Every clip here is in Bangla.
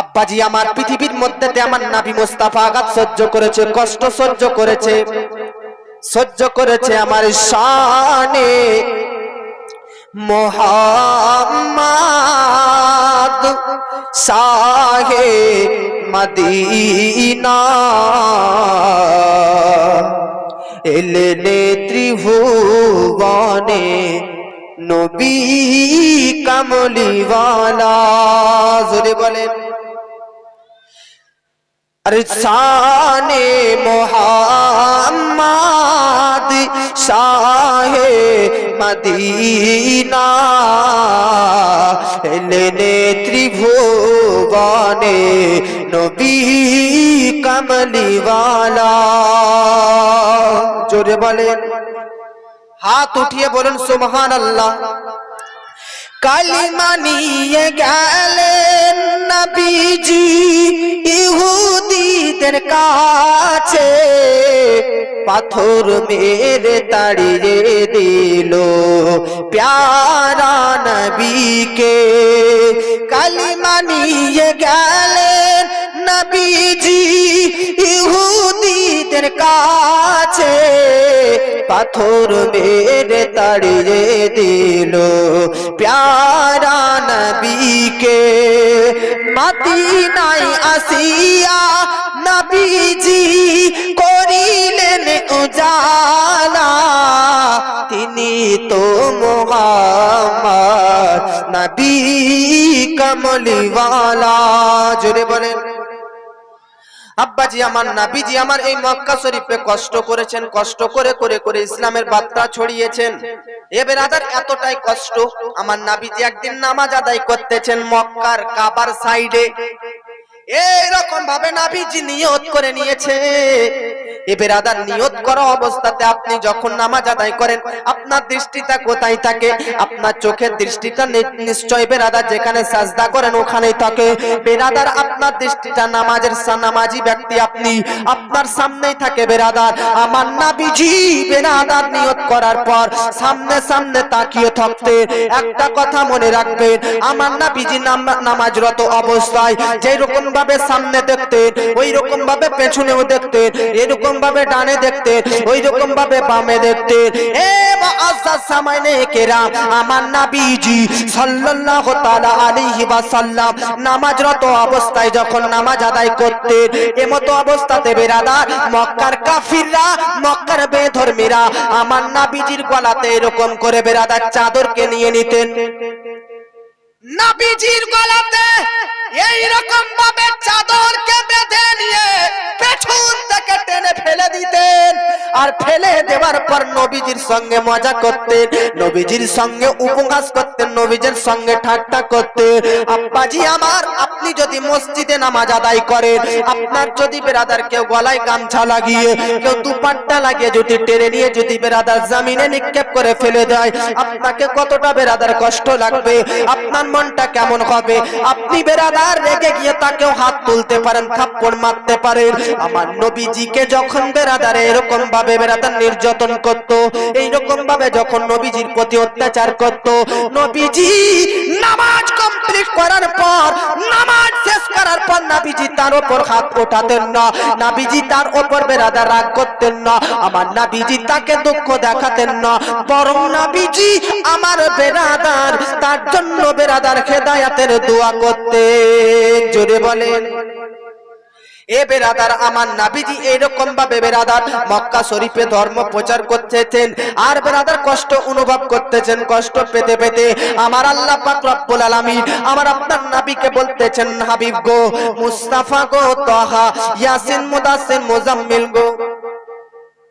আব্বাজি, আমার পৃথিবীর মধ্যে আমার নাবি মোস্তাফা আঘাত সহ্য করেছে, কষ্ট সহ্য করেছে সহ্য করেছে আমার শানে মোহাম্মদ শাহে মদিনা। এলে ত্রিভুবনে নবী কামলিওয়ালা। জোরে বলেন। আরে শানে মোহাম্মদ শাহে মদিনা। এলেনে ত্রিভুবনে নবী কমলিওয়ালা। জোরে বলেন, হাত উঠিয়ে বলুন সুবহান আল্লাহ কালিমা নিয়ে গেলেন নবীজি ইহুদিদের কাছে। পাথর মেরে তাড়িয়ে দিল প্যারা নবীকে। কালিমা নিয়ে গেলেন নবীজি ইহুদিদের কাছে। পাথর মেরে তাড়িয়ে দিল। প্যারা নবীকে মদিনায় আসিয়া নবীজি করিলেন উজালা। তিনি তো মোহাম্মদ, নবী কমলিওয়ালা। জোরে বলেন। আব্বাজি আমার নাবিজি আমার এই মক্কা শরীফে কষ্ট করেছেন, কষ্ট করে করে করে ইসলামের বার্তা ছড়িয়েছেন। এ বেরাদার এতটাই কষ্ট, আমার নাবিজি একদিন নামাজ আদায় করতেছেন মক্কার কাবার সাইডে। এইরকম ভাবে নাবিজি নিয়ত করে নিয়েছে। এ বেরাদার নিয়ত করা অবস্থাতে আপনি যখন নামাজ আদায় করেন, আপনার দৃষ্টিটা কোথায় থাকে? আপনার চোখের দৃষ্টিটা নিশ্চয় বেরাদার যেখানে সাজদা করেন ওখানেই থাকে। বেরাদার আপনার দৃষ্টিটা নামাজের নামাজি ব্যক্তি আপনি, আপনার সামনেই থাকে বেরাদার। আমার নাবিজি বেরাদার নিয়ত করার পর সামনে সামনে তাকিয়ে থাকতে একটা কথা মনে রাখবেন, আমার নাবিজি নাম- নামাজরত অবস্থায় যেই রকম ভাবে সামনে দেখতেন ওই রকম ভাবে পেছনেও দেখতেন, এরকম ভাবে ডানে দেখতেন ওই রকম ভাবে বামে কেরাম, আমার নাবিজির গলাতে এরকম করে চাদরকে নিয়ে নিতেন। নাবিজির গলাতে এই রকম ভাবে চাদরকে বেঁধে নিয়ে পেছন থেকে টেনে ফেলে দিতেন। আর ফেলে দেওয়ার পর নবীজির সঙ্গে মজা করতেন, নবীজির সঙ্গে উপহাস করতেন, নবীজির সঙ্গে ঠাট্টা করতেন। আব্বাজি আমার, আপনি যদি মসজিদে নামাজ আদায় করেন, আপনার যদি বেরাদার কেউ গলায় গামছা লাগিয়ে, কেউ দুপাট্টা লাগিয়ে যদি টেনে নিয়ে যদি বেরাদার জামিনে নিক্ষেপ করে ফেলে দেয়, আপনাকে কতটা বেরাদার কষ্ট লাগবে? আপনার মনটা কেমন হবে? আপনি বেরাদার রেগে গিয়ে তাকেও হাত তুলতে পারেন, থাপ্পড় মারতে পারেন। আমার নবীজিকে যখন বেরাদারে এরকম ভাবে বেরাদার নির্যাতন করত, এইরকম ভাবে যখন নবীজির প্রতি অত্যাচার করত, নবীজি নামাজ কমপ্লিট করার পর, নামাজ শেষ করার পর নাবিজি তার উপর হাত ওঠাতেন না। নাবিজি তার উপর বেরাদা রাগ করতেন না। আমার নাবিজি তাকে দুঃখ দেখাতেন না। বরং নাবিজি আমার বেরাদার, তার জন্য বেরাদার খেদায়াতের দোয়া করতে জোরে বলেন। এ বেরাদার আমার নাবিজি এইরকম ভাবে বেরাদার। মক্কা শরীফে ধর্ম প্রচার করতেছেন আর বেরাদার কষ্ট অনুভব করতেছেন, কষ্ট পেতে পেতে। আমার আল্লাহ আমার আপনার নাবিকে বলতেছেন, হাবিব গো, মুস্তাফা গো, তাহা, ইয়াসিন মুদাসসির মুজাম্মিল গো।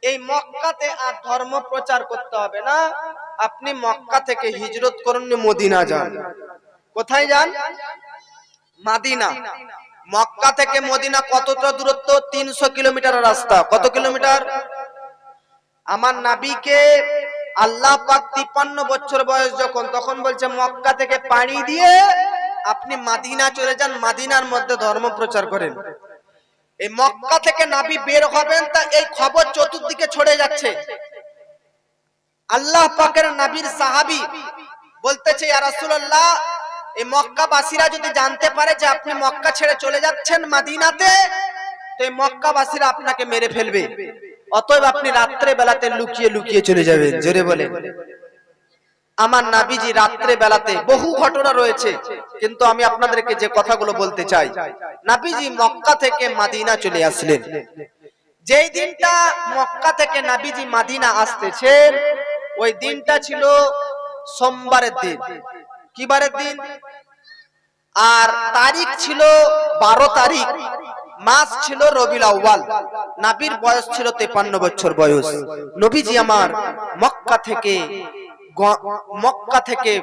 এই মক্কাতে আর ধর্ম প্রচার করতে হবে না। আপনি মক্কা থেকে হিজরত করুন, মদিনা যান। কোথায় যান? মাদিনা। মক্কা থেকে মদিনা কতটা দূরত্ব? তিনশো কিলোমিটার রাস্তা। কত কিলোমিটার? আমার নাবিকে আল্লাহ পাক তিপ্পান্ন বছর বয়স যখন, তখন বলছে, মক্কা থেকে পাড়ি দিয়ে আপনি মাদিনা চলে যান। মাদিনার মধ্যে ধর্ম প্রচার করেন। এই মক্কা থেকে নাবি বের হবেন, তা এই খবর চতুর্দিকে ছড়ে যাচ্ছে। আল্লাহ পাকের নাবির সাহাবি বলতেছে, ইয়া রাসূলুল্লাহ এই মক্কাবাসীরা যদি জানতে পারে যে আপনি মক্কা ছেড়ে চলে যাচ্ছেন মাদিনাতে, তো এই মক্কাবাসীরা আপনাকে মেরে ফেলবে। অতএব আপনি রাত্রে বেলাতে লুকিয়ে লুকিয়ে চলে যাবেন। জোরে বলে আমার নাবিজি রাত্রে বেলাতে বহু ঘটনা রয়েছে, কিন্তু আমি আপনাদেরকে যে কথাগুলো বলতে চাই। নাবিজি মক্কা থেকে মাদিনা চলে আসলেন। যেই দিনটা মক্কা থেকে নাবিজি মাদিনা আসতেছেন ওই দিনটা ছিল সোমবারের দিন। কি বারের দিন? আর তারিখ ছিল বারো তারিখ, মাস ছিল রবিল আউ্বাল নাবির বয়স ছিল তেপান্ন বছর বয়স। নবীজি আমার মক্কা থেকে মক্কা থেকে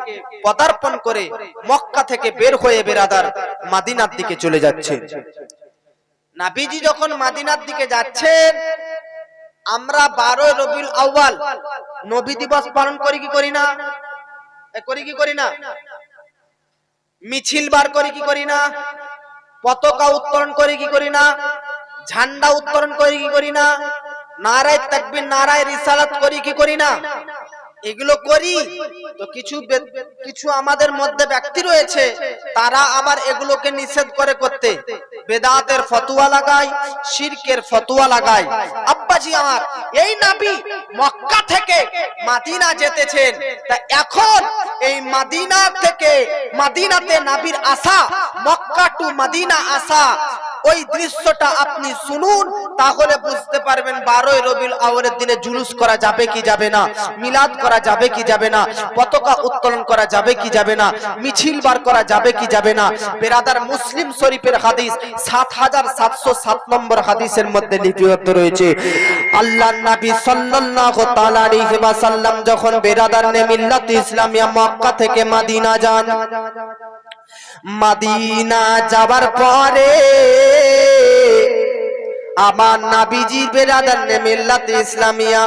পদার্পণ করে মক্কা থেকে বের হয়ে বেরাদার মাদিনার দিকে চলে যাচ্ছে নাবিজি যখন মাদিনার দিকে যাচ্ছেন, আমরা বারো রবিউল আউ্বাল নবী দিবস পালন করি কি করি না? করি কি করি না? মিছিল বার করি কি করি না? পতাকা উত্তোলন করি কি করি না? ঝান্ডা উত্তোলন করি কি করি না? নারায় তাকবির, নারায় রিসালাত করি কি করি না? এগুলো করি, তো কিছু কিছু আমাদের মধ্যে ব্যক্তি রয়েছে, তারা আবার এগুলোকে নিষেধ করে করতে। বেদাতের ফতুয়া লাগায়, শিরকের ফতুয়া লাগায়। আব্বাজি আমার, এই নাবি মক্কা থেকে মাদিনা যেতেছেন। তা এখন এই মাদিনা থেকে মাদিনাতে নাবির আসা, মক্কা টু মাদিনা আসা ওই দৃশ্যটা আপনি শুনুন, তাহলে বুঝতে পারবেন বারোই রবিউল আওয়ালের দিনে জুলুস করা যাবে কি যাবে না, মিলাদ করা যাবে কি যাবে না, পতাকা উত্তোলন করা যাবে কি যাবে না, মিছিল বার করা যাবে কি যাবে না, বেরাদার মুসলিম শরীফের হাদিস সাত হাজার সাতশো সাত নম্বর হাদিসের মধ্যে লিপিবদ্ধ রয়েছে। আল্লাহ নবী সাল্লাল্লাহু তাআলা আলাইহি ওয়াসাল্লাম যখন বেরাদার নে মিল্লাত ইসলামিয়া মক্কা থেকে মদিনা যান মাদিনা যাবার পরে আমার নাবিজি বেরাদার নেমিল্লাতে ইসলামিয়া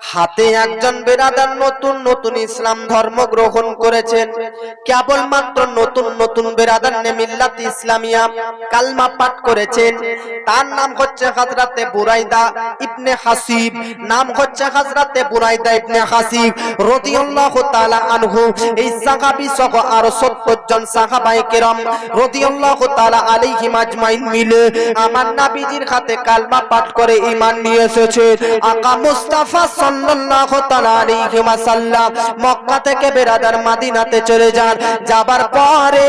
হাতে একজন বেরাদার নতুন নতুন ইসলাম ধর্ম গ্রহণ করেছেন। কেবলমাত্র নতুন নতুন বেরাদার নে মিল্লাত ইসলামিয়া কালমা পাঠ করেছেন। তার নাম হচ্ছে হযরতে বুরাইদা ইবনে হাসিব। নাম হচ্ছে হযরতে বুরাইদা ইবনে হাসিব রাদিয়াল্লাহু তাআলা আনহু। এই সাহাবী সহ আর 70 জন সাহাবায়ে কেরাম রাদিয়াল্লাহু তাআলা আলাইহিম আজমাইন মিলে আমার নবীজির হাতে কালমা পাঠ করে ঈমান নিয়ে এসেছে। আকা মুস্তাফা সাল্লাল্লাহু তাআলা ওয়াসাল্লাম মক্কা থেকে বেরাদার মদিনাতে চলে যান। যাবার পরে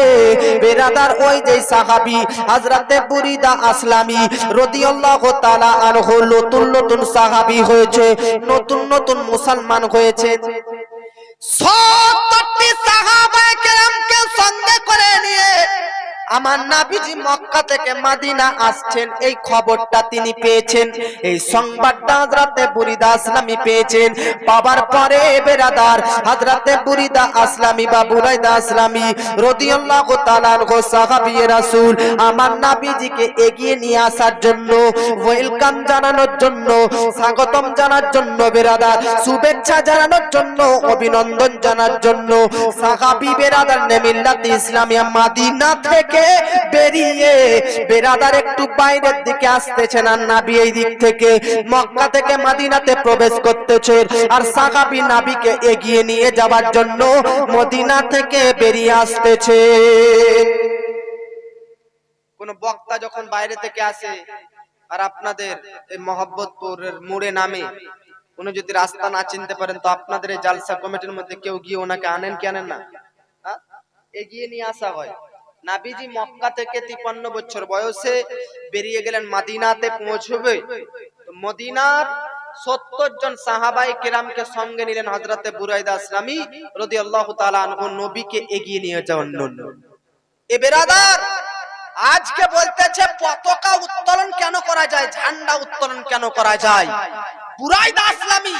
বেরাদার ওই যে সাহাবী হযরতে বুরিদা আসলামী রাদিয়াল্লাহু তাআলা আনহু নতুন নতুন সাহাবী হয়েছে, নতুন নতুন মুসলমান হয়েছে। সাহাবায়ে কেরামকে সঙ্গে করে নিয়ে আমার নাবিজি মক্কা থেকে মাদিনা আসছেন, এই খবরটা তিনি পেয়েছেন, এই সংবাদটা হযরতে বুরিদা আসলামী পেয়েছেন। পাবার পরে বেরাদার হযরতে বুরিদা আসলামী বা বুরাইদা আসলামী রাসূল, আমার নাবিজিকে এগিয়ে নিয়ে আসার জন্য, ওয়েলকাম জানানোর জন্য, স্বাগতম জানার জন্য বেরাদার, শুভেচ্ছা জানানোর জন্য, অভিনন্দন জানার জন্য, সাহাবী বেরাদার নেমিল্লাত ইসলামিয়া মাদিনা থেকে বেরিয়ে বেরাদার একটু বাইরের দিকে আসতেছেন আর নাবি এই দিক থেকে। মক্কা থেকে মাদিনাতে প্রবেশ করতেছে আর সাহাবী নাবিকে এগিয়ে নিয়ে জন্য মদিনা থেকে বেরিয়ে আসতেছে। কোন বক্তা যখন বাইরে থেকে আসে আর আপনাদের এই মোহাম্মদপুরের মোড়ে নামে, উনি যদি রাস্তা না চিনতে পারেন তো আপনাদের এই জালসা কমিটির মধ্যে কেউ গিয়ে ওনাকে আনেন কি আনেন না? হ্যাঁ? এগিয়ে নিয়ে আসা হয়। নাবিজি মক্কা থেকে তিপান্ন বছর বয়সে বেরিয়ে গেলেন মাদিনাতে পৌঁছবে। মদিনার সত্তর জন সাহাবাই কেরামকে সঙ্গে নিলেন হজরতে বুরাইদা ইসলামী রদি আল্লাহ নবীকে এগিয়ে নিয়ে যাওয়ার জন্য। এ বেরাদার, আজকে বলতেছে পতাকা উত্তোলন কেন করা যায়? ঝান্ডা উত্তোলন কেন করা যায়? বুরাইদা ইসলামী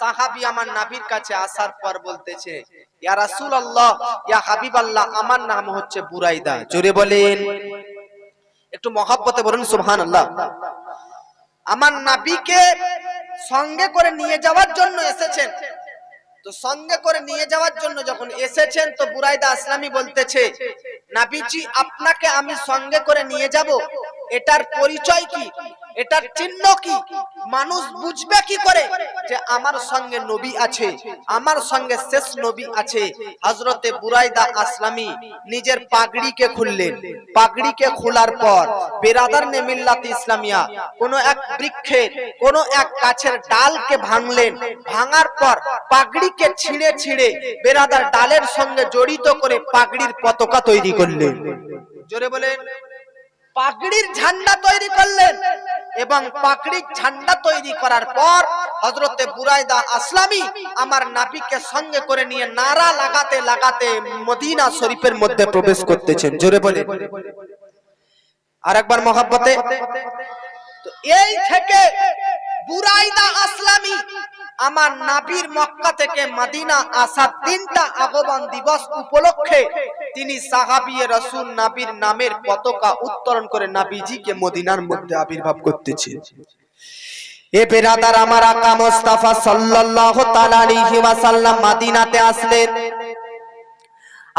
সাহাবী আমার নাবির কাছে আসার পর বলতেছে, ইয়া ইয়া আমার নাম হচ্ছে বুরাইদা। জোরে বলেন। একটু আমার নাবিকে সঙ্গে করে নিয়ে যাওয়ার জন্য এসেছেন। তো সঙ্গে করে নিয়ে যাওয়ার জন্য যখন এসেছেন, তো বুরাইদা আসলামী বলতেছে নাবিজি আপনাকে আমি সঙ্গে করে নিয়ে যাব? এটার পরিচয় কি? এটার চিহ্ন কি? মানুষ বুঝবে কি করে যে আমার সঙ্গে নবী আছে, আমার সঙ্গে শেষ নবী আছে। হজরতে বুরাইদা আসলামী নিজের পাগড়িকে খুললেন। পাগড়িকে খোলার পর বেরাদার নে মিল্লাত ইসলামিয়া কোন এক বৃক্ষের কোন এক গাছের ডালকে ভাঙলেন। ভাঙার পর পাগড়িকে ছিঁড়ে ছিঁড়ে বেরাদার ডালের সঙ্গে জড়িত করে পাগড়ির পতাকা তৈরি করলেন। জোরে বলেন, পাগড়ির ঝান্ডা তৈরি করলেন। এবং পাকড়ি ঝান্ডা তৈরি করার পর হজরতে বুরাইদা আসলামী আমার নাপিকে সঙ্গে করে নিয়ে নারা লাগাতে লাগাতে মদিনা শরীফের মধ্যে প্রবেশ করতেছেন। জোরে বলে আর একবার মহাব্বতে এই থেকে বুরাইদা আসলামী আমার নাবির মক্কা থেকে মাদিনা আসার তিনটা আগমন দিবস উপলক্ষে তিনি সাহাবিয়ে রসুল নাবির নামের পতাকা উত্তরণ করে নাবিজিকে মদিনার মধ্যে আবির্ভাব করতেছে। এ বেরাদার আমার আকা মোস্তাফা সাল্লাল্লাহু তাআলা আলাইহি ওয়াসাল্লাম মদিনাতে আসলেন।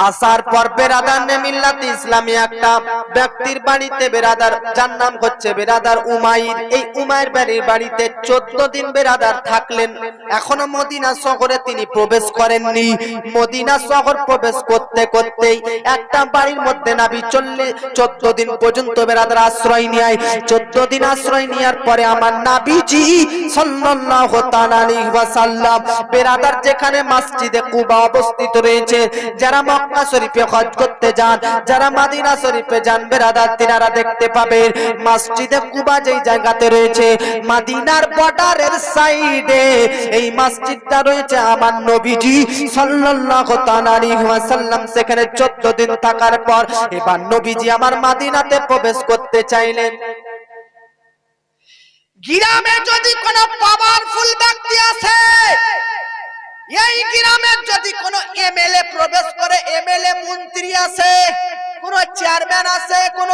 আসার পর বেরাদার মিল্লাত ইসলামী একটা ব্যক্তির বাড়িতে বেরাদার, যার নাম হচ্ছে বেরাদার উমাইর। এই উমাইর বাড়ির বাড়িতে চোদ্দ দিন বেরাদার থাকলেন। এখনও মদিনা শহরে তিনি প্রবেশ করেননি। মদিনা শহর প্রবেশ করতে করতেই একটা বাড়ির মধ্যে নাবি চললে, চোদ্দ দিন পর্যন্ত বেরাদার আশ্রয় নিয়ে চোদ্দ দিন আশ্রয় নেওয়ার পরে আমার নাবিজি ওয়াসাল্লাম বেরাদার যেখানে মসজিদে কুবা অবস্থিত রয়েছে, যারা শরীফে হজ করতে যান। যারা মাদিনা শরীফে যান, বেরাদার তিনারা দেখতে পাবেন, মসজিদে কুবা যেই জায়গাতে রয়েছে, মাদিনার বর্ডারের সাইডে এই মসজিদটা রয়েছে আমার নবীজি সাল্লাল্লাহু তাআলা আলাইহি ওয়াসাল্লাম। সেখানে 14 দিন থাকার পর এবার নবীজি আমার মাদিনাতে প্রবেশ করতে চাইলেন। গ্রামে যদি কোনো পাওয়ারফুল ব্যক্তি আছে এই গ্রামের যদি কোনো এমএলএ প্রবেশ করে এমএলএ মন্ত্রী আছে কোন চেয়ারম্যান আছে কোন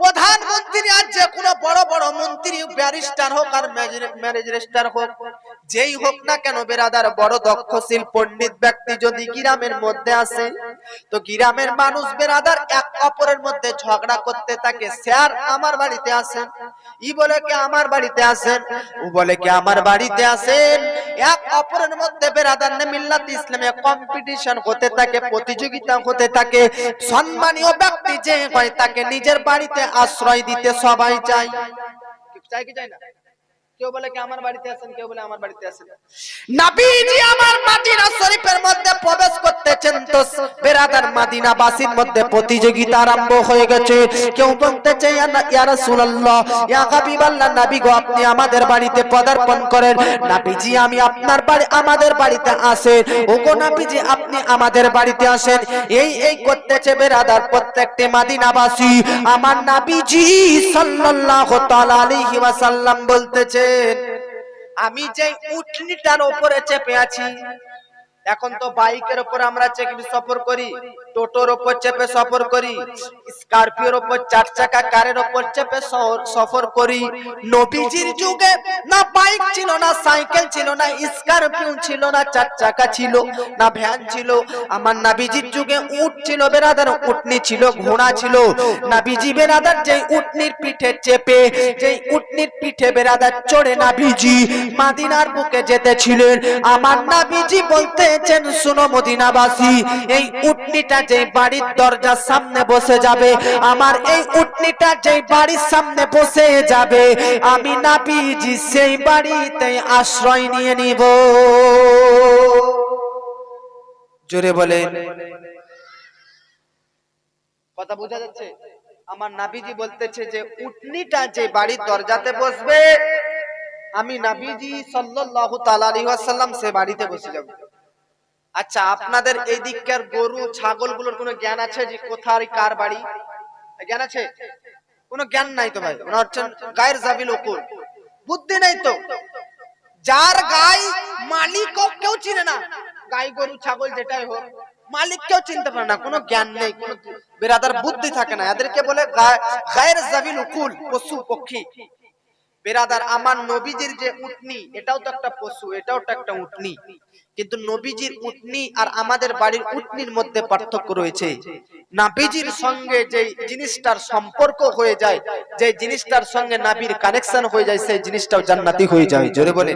প্রধানমন্ত্রী আছে কোন বড় বড় মন্ত্রী, ব্যারিস্টার হোক আর ম্যানেজার হোক, যেই হোক না কেন বেরাদার, বড় দক্ষশীল পণ্ডিত ব্যক্তি যদি গ্রামের মধ্যে আসে, তো গ্রামের মানুষ বেরাদার এক অপরের মধ্যে ঝগড়া করতে থাকে। স্যার আমার বাড়িতে আসেন, ই বলে কি আমার বাড়িতে আসেন? ও বলে কি আমার বাড়িতে আসেন? এক অপরের মধ্যে বেরাদার নে মিল্লাত ইসলামে কম্পিটিশন হতে থাকে, প্রতিযোগিতা হতে থাকে। সম্মানীয় ব্যক্তি যে হয় তাকে নিজের বাড়িতে আশ্রয় দিতে সবাই চায়। চাই কি চাই না কেউ বলে কি আমার বাড়িতে আছেন, কেউ বলে আমার বাড়িতে আছেন। নবীজি আমার মাদিনা শরীফের মধ্যে প্রবেশ করতেছেন তো, বেরাদার মাদিনা বাসীর মধ্যে প্রতিযোগিতা আরম্ভ হয়ে গেছে। কেউ বলতেছে ইয়া রাসূলুল্লাহ, ইয়া হাবিবাল্লাহ, নবী গো, আপনি আমাদের বাড়িতে পদার্পণ করেন। নবীজি, আমি আপনার বাড়ি, আমাদের বাড়িতে আসেন ওগো নবীজি, আপনি আমাদের বাড়িতে আসেন। এই এই করতেছে বেরাদার প্রত্যেকটি মাদিনাবাসী। আমার নবীজি সাল্লাল্লাহু তাআলা আলাইহি ওয়াসাল্লাম আমি যে উঠনিটার ওপরে চেপে আছি এখন তো বাইকের ওপর আমরা চেপে সফর করি। টোটোর উপর চেপে সফর করি, স্করপিওর উপর চার চাকা কারের উপর চেপে সফর করি। নবীজির যুগে না বাইক ছিল, না সাইকেল ছিল, না স্করপিও ছিল, না চার চাকা ছিল, না ভ্যান ছিল। আমার নাবিজির যুগে উট ছিল বেরাদার উটনি ছিল, ঘোড়া ছিল। নাবিজি বেরাদার যে উটনির পিঠে চেপে যে উটনির পিঠে বেরাদার চড়ে নাবিজি, মাদিনার বুকে যেতেছিলেন আমার নাবিজি বলতেছেন, শুনো মদিনাবাসী, এই উটনিটা যে বাড়ির দরজার সামনে বসে যাবে, আমার এই উটনিটা যে বাড়ির সামনে বসে যাবে, আমি নাবিজি সেই বাড়িতে আশ্রয় নিয়ে নিব। জোরে বলেন কথা বোঝা যাচ্ছে? আমার নাবিজি বলতেছে যে, উটনিটা যে বাড়ির দরজাতে বসবে, আমি নাবিজি সাল্লাল্লাহু তাআলা আলাইহি ওয়াসাল্লাম সে বাড়িতে বসে যাব। আচ্ছা আপনাদের এই দিককার গরু ছাগলগুলোর কোনো জ্ঞান আছে যে কোথায় কার বাড়ি? জ্ঞান আছে? কোনো জ্ঞান নাই তো ভাই? ওনার হচ্ছেন গায়ের জাবিল উকুল বুদ্ধি নাই তো? যার গাই মালিক কেউ চিনে না। গাই গরু ছাগল যেটাই হোক মালিক কেউ চিনতে পারে না। কোনো জ্ঞান নেই কোনো বেরাদার বুদ্ধি থাকে না। এদেরকে বলে গায়ের জাবিল উকুল পশু পক্ষী। বেরাদার, আমার নবীজির যে উটনি, এটাও তো একটা পশু, এটাও তো একটা উটনি। কিন্তু নবীজির উটনি আর আমাদের বাড়ির উটনির মধ্যে পার্থক্য রয়েছে। নাবিজির সঙ্গে যে জিনিসটার সম্পর্ক হয়ে যায় যে জিনিসটার সঙ্গে নাবির কানেকশন হয়ে যায়, সেই জিনিসটাও জান্নাতি হয়ে যায়। জোরে বলে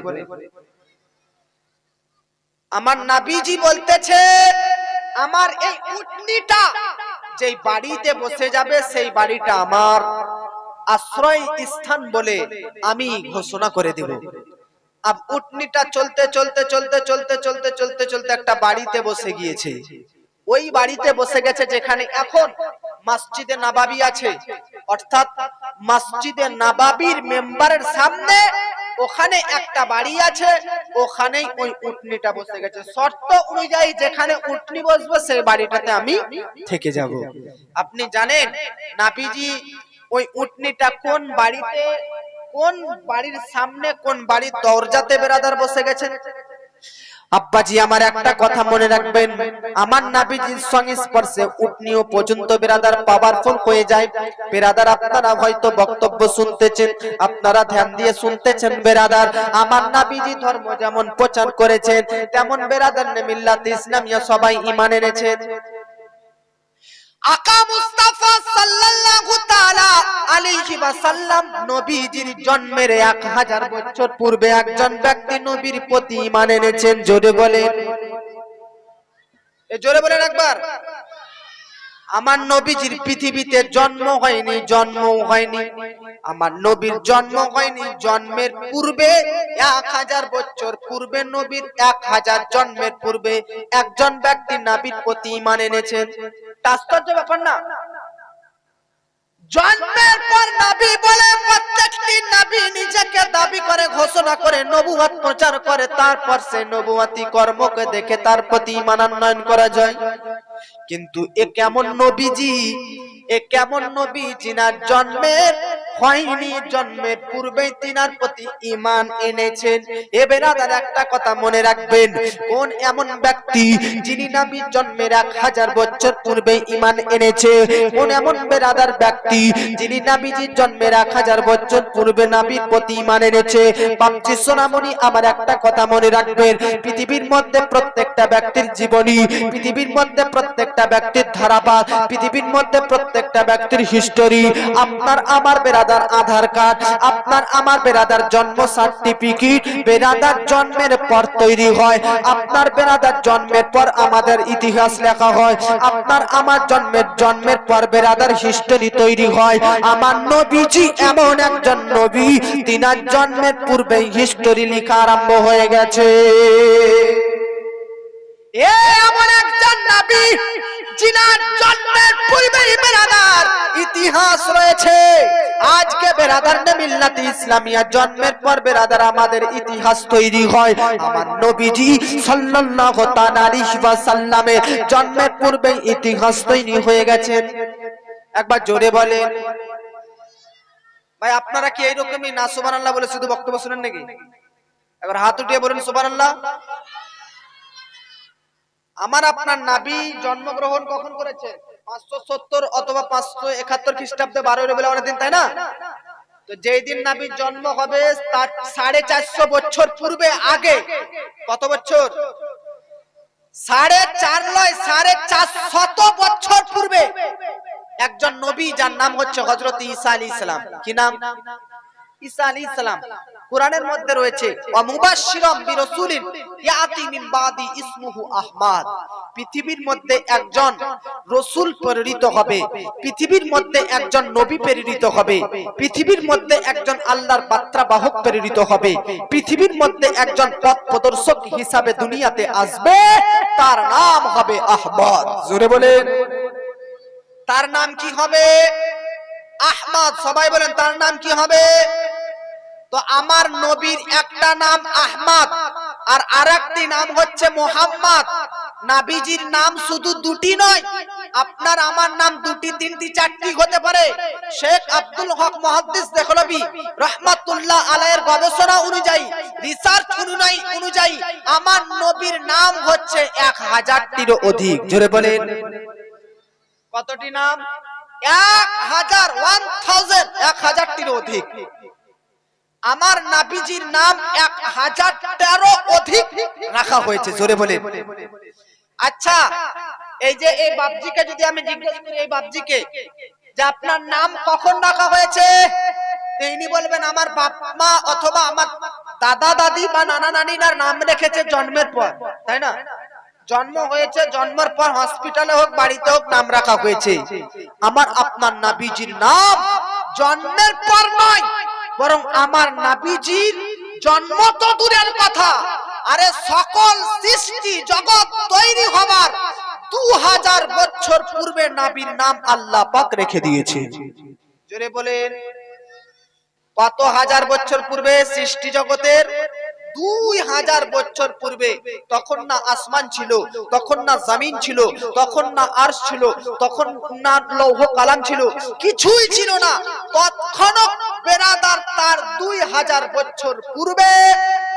আমার নাবিজি বলতেছে, আমার এই উটনিটা যেই বাড়িতে বসে যাবে, সেই বাড়িটা আমার। আশ্রয় স্থান বলে আমি ঘোষণা করে দেব। আব উটনিটা চলতে চলতে চলতে চলতে চলতে চলতে চলতে একটা বাড়িতে বসে গিয়েছে। ওই বাড়িতে বসে গেছে যেখানে এখন মসজিদে নাবাবি আছে। অর্থাৎ মসজিদে নাবাবির মেম্বারের সামনে ওখানে একটা বাড়ি আছে, ওখানেই ওই উটনিটা বসে গেছে। শর্ত অনুযায়ী যেখানে উটনি বসবে সেই বাড়িটাতে আমি থেকে যাব। আপনি জানেন নাপিজি ওই উটনিটা কোন বাড়িতে, কোন বাড়ির সামনে, কোন বাড়ির দরজাতে বেরাদার বসে গেছেন আব্বাজি, আমার একটা কথা মনে রাখবেন। আমার নাবিজির সংস্পর্শে উটনিও পর্যন্ত বেরাদার পাওয়ারফুল হয়ে যায়। বেরাদার, আপনারা হয়তো বক্তব্য শুনতেছেন, আপনারা ধ্যান দিয়ে শুনতেছেন বেরাদার। আমার নাবিজি ধর্ম যেমন প্রচার করেছেন, তেমন বেরাদার মিল্লাত ইসলামিয়া সবাই ঈমান এনেছেন আকা মুস্তাফা সাল্লাল্লাহু তাআলা আলাইহি ওয়াসাল্লাম নবীজির জন্মের 1000 বছর পূর্বে একজন ব্যক্তি নবীর প্রতি ঈমান এনেছেন। জোরে বলেন। এ জোরে বলেন একবার। আমার নবীজির পৃথিবীতে জন্ম হয়নি, জন্মও হয়নি। আমার নবীর জন্ম হয়নি, জন্মের পূর্বে এক হাজার বছর পূর্বে, নবীর এক হাজার জন্মের পূর্বে একজন ব্যক্তি নাবির প্রতি ইমান এনেছেন আশ্চর্য ব্যাপার না। জন্মের পর নবী বলে প্রত্যেকটি নবী নিজেকে দাবি করে, ঘোষণা করে নবুয়াত প্রচার করে, তারপর সে নবুয়াতি কর্মকে দেখে তার প্রতি ইমান করা যায়। কিন্তু এ কেমন নবীজি? এ কেমন নবী? যিনার জন্মের হয়নি জন্মের পূর্বেই তিনার প্রতি ইমান এনেছেন। এ বেরাদার একটা কথা মনে রাখবেন, কোন এমন ব্যক্তি যিনি জন্মের এক হাজার বছর পূর্বে ইমান এনেছে? কোন এমন বেরাদার ব্যক্তি যিনি জন্মের এক হাজার বছর পূর্বে নাবির প্রতি ইমান এনেছে? পাপচি সোনামণি, আমার একটা কথা মনে রাখবেন। পৃথিবীর মধ্যে প্রত্যেকটা ব্যক্তির জীবনী, পৃথিবীর মধ্যে প্রত্যেকটা ব্যক্তির ধারাপাত পৃথিবীর মধ্যে প্রত্যেকটা ব্যক্তির হিস্টোরি আপনার, আমার বেরাদার আধার কার্ড, আপনার আমার বেরাদার জন্ম সার্টিফিকেট, বেরাদার জন্মের পর তৈরি হয়, আপনার বেরাদার জন্মের পর আমাদের ইতিহাস লেখা হয়, আপনার আমার জন্মের জন্মের পর বেরাদার হিস্টোরি তৈরি হয়। আমার নবীজি এমন একজন নবী তিনার জন্মের পূর্বেই হিস্টোরি লেখা আরম্ভ হয়ে গেছে। এমন একজন নবী যিনার জন্মের পূর্বেই বেরাদার ইতিহাস রয়েছে। আজকে বেরাদার নে মিল্লাত ইসলামিয়া, জন্মের পর বেরাদার আমাদের ইতিহাস তৈরি হয়। আমার নবীজি সাল্লাল্লাহু তাআলা ওয়াসাল্লামের জন্মের পূর্বেই ইতিহাস তৈরি হয়ে গেছে একবার জোরে বলেন। ভাই, আপনারা কি এইরকমই না সুবহানাল্লাহ বলে শুধু বক্তব্য শুনেন নাকি? একবার হাত উঠিয়ে বলেন সুবহানাল্লাহ। আমার আপনার নাবি জন্মগ্রহণ কখন করেছে? পাঁচশো সত্তর অথবা পাঁচশো একাত্তর খ্রিস্টাব্দে বারোই রবিল দিন, তাই না? তো যেই দিন নাবির জন্ম হবে, তার সাড়ে চারশো বছর পূর্বে আগে। কত বছর? সাড়ে চার নয়, সাড়ে চার শত বছর পূর্বে। একজন নবী যার নাম হচ্ছে হজরত ঈসা আলী ইসলাম কি নাম? ঈসা আলী ইসলাম কোরআনের মধ্যে রয়েছে ইসমুহু আহমদ। পৃথিবীর মধ্যে একজন রসূল প্রেরিত হবে পৃথিবীর মধ্যে একজন নবী প্রেরিত হবে পৃথিবীর মধ্যে একজন আল্লাহর বার্তা বাহক প্রেরিত হবে পৃথিবীর মধ্যে একজন পথ প্রদর্শক হিসাবে দুনিয়াতে আসবে তার নাম হবে আহমদ। জোরে বলেন। তার নাম কি হবে? আহমদ, সবাই বলেন তার নাম কি হবে? তো আমার নবীর একটা নাম আহমদ, আর আরেকটি নাম হচ্ছে মোহাম্মদ। নাবিজির নাম শুধু দুটি নয়, আপনার আমার নাম দুটি, তিনটি, চারটি হতে পারে। শেখ আব্দুল হক মহাদ্দিস দেখলবি রহমাতুল্লাহ আলাইয়ের গবেষণা অনুযায়ী রিসার্চ অনুযায়ী অনুযায়ী, আমার নবীর নাম হচ্ছে এক হাজারটিরও অধিক। জোরে বলেন। কতটি নাম? আমার নাবিজির নাম এক হাজার তেরো অধিক রাখা হয়েছে, জোরে বলে আচ্ছা এই যে এই বাপজিকে যদি আমি জিজ্ঞেস করি, এই বাপজিকে, যে আপনার নাম কখন রাখা হয়েছে? তিনি বলবেন, আমার বাপ অথবা আমার দাদা দাদি বা নানা নানিনার নাম রেখেছে জন্মের পর, তাই না? জন্ম হয়েছে, জন্মের পর হসপিটালে হোক, বাড়িতে হোক, নাম রাখা হয়েছে। আমার আপনার নাবিজির নাম জন্মের পর নয়, বরং আমার নাবিজির জন্ম তো দূরের কথা। আরে সকল সৃষ্টি জগৎ তৈরি হবার দু হাজার বছর পূর্বে নাবির নাম আল্লাহ পাক রেখে দিয়েছে। জোরে বলেন, কত হাজার বছর পূর্বে সৃষ্টি জগতের দুই হাজার বছর পূর্বে তখন না আসমান ছিল, তখন না জামিন ছিল, তখন না আর্শ ছিল, তখন না লৌহ কালাম ছিল, কিছুই ছিল না। তৎক্ষণক বেরাদার তার দুই হাজার বছর পূর্বে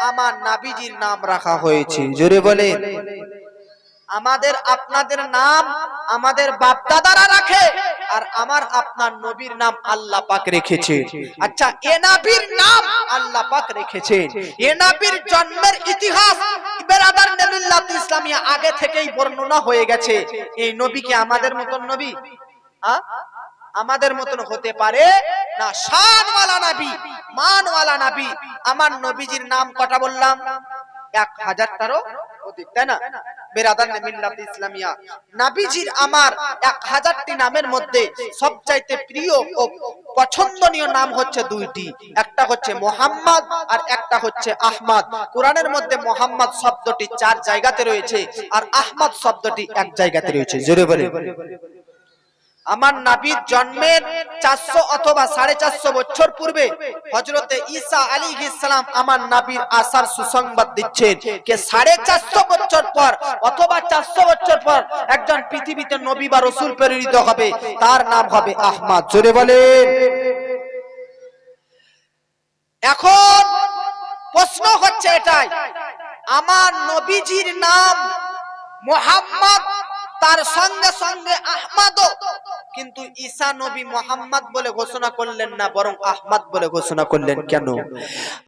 আমার নাবিজির নাম রাখা হয়েছে। জোরে বলে আমাদের আপনাদের নাম আমাদের বাপ দাদারা রাখে আর আমার আপনার নবীর নাম আল্লাহ পাক রেখেছে। আচ্ছা এ নাবির নাম আল্লাহ পাক রেখেছে। এ নাবির জন্মের ইতিহাস বেরাদার নবিল্লাত ইসলামিয়া আগে থেকেই বর্ণনা হয়ে গেছে। এই নবী কি আমাদের মতন নবী? আমাদের মতন হতে পারে? না, শানওয়ালা নবী, মানওয়ালা নবী। আমার নবীজির নাম কটা বললাম? এক হাজার তেরো অধিক, তাই না? মিল্লাত ইসলামিয়া। নাবিজির আমার এক হাজারটি নামের মধ্যে সবচাইতে প্রিয় ও পছন্দনীয় নাম হচ্ছে দুইটি। একটা হচ্ছে মোহাম্মদ আর একটা হচ্ছে আহমদ। কোরআনের মধ্যে মোহাম্মদ শব্দটি চার জায়গাতে রয়েছে আর আহমদ শব্দটি এক জায়গাতে রয়েছে। জোরে বলে আমার নাবির জন্মের চারশো অথবা সাড়ে চারশো বছর পূর্বে হজরতে ঈসা আলী ইসলাম আমার নাবির আসার সুসংবাদ দিচ্ছেন কে সাড়ে চারশো বছর পর অথবা চারশো বছর পর একজন পৃথিবীতে নবী বা রসুল প্রেরিত হবে, তার নাম হবে আহমাদ। জোরে বলে এখন প্রশ্ন হচ্ছে এটাই, আমার নবীজির নাম মোহাম্মদ তার সঙ্গে সঙ্গে আহমদও। কিন্তু ঈসা নবী মোহাম্মদ বলে ঘোষণা করলেন না, বরং আহমাদ বলে ঘোষণা করলেন কেন?